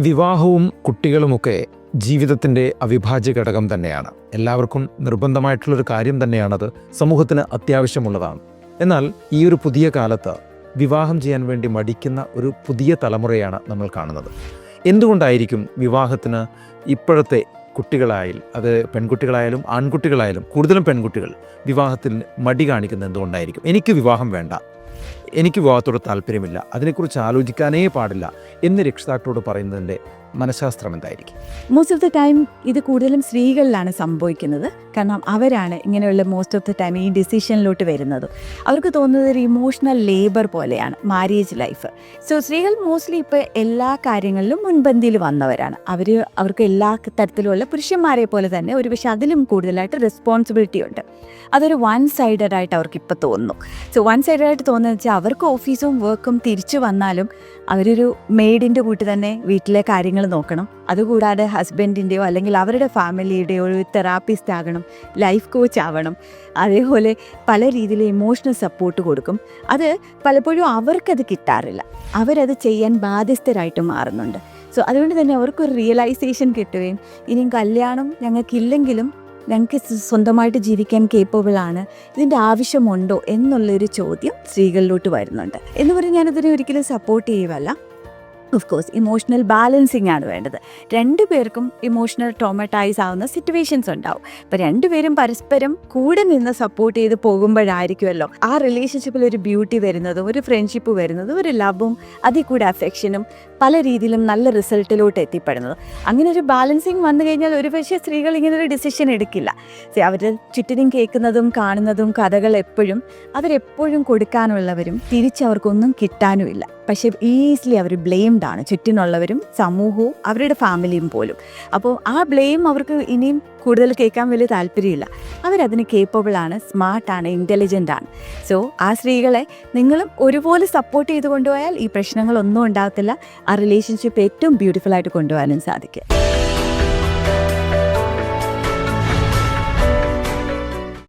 വിവാഹവും കുട്ടികളുമൊക്കെ ജീവിതത്തിന്റെ അവിഭാജ്യ ഘടകം തന്നെയാണ്. എല്ലാവർക്കും നിർബന്ധമായിട്ടുള്ളൊരു കാര്യം തന്നെയാണത്. സമൂഹത്തിന് അത്യാവശ്യമുള്ളതാണ്. എന്നാൽ ഈ ഒരു പുതിയ കാലത്ത് വിവാഹം ചെയ്യാൻ വേണ്ടി മടിക്കുന്ന ഒരു പുതിയ തലമുറയാണ് നമ്മൾ കാണുന്നത്. എന്തുകൊണ്ടായിരിക്കും വിവാഹത്തിന് ഇപ്പോഴത്തെ കുട്ടികളായാൽ അത് പെൺകുട്ടികളായാലും ആൺകുട്ടികളായാലും കൂടുതലും പെൺകുട്ടികൾ വിവാഹത്തിന് മടി കാണിക്കുന്നത് എന്തുകൊണ്ടായിരിക്കും? എനിക്ക് വിവാഹം വേണ്ട. എനിക്ക് വിവാഹത്തോട് താല്പര്യമില്ല. അതിനെക്കുറിച്ച് ആലോചിക്കാനേ പാടില്ല എന്ന് രക്ഷിതാക്കളോട് പറയുന്നതിന്റെ മനഃശാസ്ത്രം എന്തായിരിക്കും? മോസ്റ്റ് ഓഫ് ദ ടൈം ഇത് കൂടുതലും സ്ത്രീകളിലാണ് സംഭവിക്കുന്നത്. കാരണം അവരാണ് ഇങ്ങനെയുള്ള മോസ്റ്റ് ഓഫ് ദ ടൈം ഈ ഡിസിഷനിലോട്ട് വരുന്നത്. അവർക്ക് തോന്നുന്നത് ഒരു ഇമോഷണൽ ലേബർ പോലെയാണ് മാരേജ് ലൈഫ് സോ സ്ത്രീകൾ മോസ്റ്റ്ലി ഇപ്പോൾ എല്ലാ കാര്യങ്ങളിലും മുൻപന്തിയിൽ വന്നവരാണ്. അവർ അവർക്ക് എല്ലാ തരത്തിലുള്ള പുരുഷന്മാരെ പോലെ തന്നെ ഒരു പക്ഷേ അതിലും കൂടുതലായിട്ട് റെസ്പോൺസിബിലിറ്റി ഉണ്ട്. അതൊരു വൺ സൈഡഡ് ആയിട്ട് അവർക്ക് ഇപ്പോൾ തോന്നുന്നു. സോ വൺ സൈഡഡ് ആയിട്ട് തോന്നുന്നത് വെച്ചാൽ അവർക്ക് ഓഫീസും വർക്കും തിരിച്ചു വന്നാലും അവരൊരു മെയ്ഡിന്റെ കൂട്ടി തന്നെ വീട്ടിലെ കാര്യങ്ങൾ നോക്കണം. അതുകൂടാതെ ഹസ്ബൻഡിന്റെയോ അല്ലെങ്കിൽ അവരുടെ ഫാമിലിയുടെയോ ഒരു തെറാപ്പിസ്റ്റ് ആകണം ലൈഫ് കോച്ച് ആവണം. അതേപോലെ പല രീതിയിൽ ഇമോഷണൽ സപ്പോർട്ട് കൊടുക്കും. അത് പലപ്പോഴും അവർക്കത് കിട്ടാറില്ല. അവരത് ചെയ്യാൻ ബാധ്യസ്ഥരായിട്ട് മാറുന്നുണ്ട്. സോ അതുകൊണ്ട് തന്നെ അവർക്കൊരു റിയലൈസേഷൻ കിട്ടുകയും ഇനിയും കല്യാണം ഞങ്ങൾക്കില്ലെങ്കിലും ഞങ്ങൾക്ക് സ്വന്തമായിട്ട് ജീവിക്കാൻ കേപ്പബിൾ ആണ് ഇതിന്റെ ആവശ്യമുണ്ടോ എന്നുള്ളൊരു ചോദ്യം സ്ത്രീകളിലോട്ട് വരുന്നുണ്ട്. എന്ന് പറഞ്ഞ് ഞാനതിനെ ഒരിക്കലും സപ്പോർട്ട് ചെയ്യുവല്ല ഓഫ് കോഴ്സ് ഇമോഷണൽ ബാലൻസിങ് ആണ് വേണ്ടത്. രണ്ടു പേർക്കും ഇമോഷണൽ ട്രോമറ്റൈസ് ആവുന്ന സിറ്റുവേഷൻസ് ഉണ്ടാവും. അപ്പം രണ്ടുപേരും പരസ്പരം കൂടെ നിന്ന് സപ്പോർട്ട് ചെയ്ത് പോകുമ്പോഴായിരിക്കുമല്ലോ ആ റിലേഷൻഷിപ്പിൽ ഒരു ബ്യൂട്ടി വരുന്നതും ഒരു ഫ്രണ്ട്ഷിപ്പ് വരുന്നതും ഒരു ലവും അതിൽ കൂടെ അഫെക്ഷനും പല രീതിയിലും നല്ല റിസൾട്ടിലോട്ട് എത്തിപ്പെടുന്നത്. അങ്ങനെ ഒരു ബാലൻസിങ് വന്നു കഴിഞ്ഞാൽ ഒരു പക്ഷേ സ്ത്രീകൾ ഇങ്ങനെ ഒരു ഡിസിഷൻ എടുക്കില്ല അവർ ചുറ്റിനും കേൾക്കുന്നതും കാണുന്നതും കഥകൾ എപ്പോഴും അവരെപ്പോഴും കൊടുക്കാനുള്ളവരും തിരിച്ചവർക്കൊന്നും കിട്ടാനുമില്ല. പക്ഷേ ഈസിലി അവർ ബ്ലെയിംഡ് ആണ്. ചുറ്റിനുള്ളവരും സമൂഹവും അവരുടെ ഫാമിലിയും പോലും. അപ്പോൾ ആ ബ്ലെയിം അവർക്ക് ഇനിയും കൂടുതൽ കേൾക്കാൻ വലിയ താല്പര്യമില്ല. അവരതിന് കേപ്പബിൾ ആണ് സ്മാർട്ടാണ് ഇന്റലിജന്റ് ആണ്. സോ ആ സ്ത്രീകളെ നിങ്ങളും ഒരുപോലെ സപ്പോർട്ട് ചെയ്ത് കൊണ്ടുപോയാൽ ഈ പ്രശ്നങ്ങളൊന്നും ഉണ്ടാകത്തില്ല. ആ റിലേഷൻഷിപ്പ് ഏറ്റവും ബ്യൂട്ടിഫുൾ ആയിട്ട് കൊണ്ടുപോകാനും സാധിക്കും.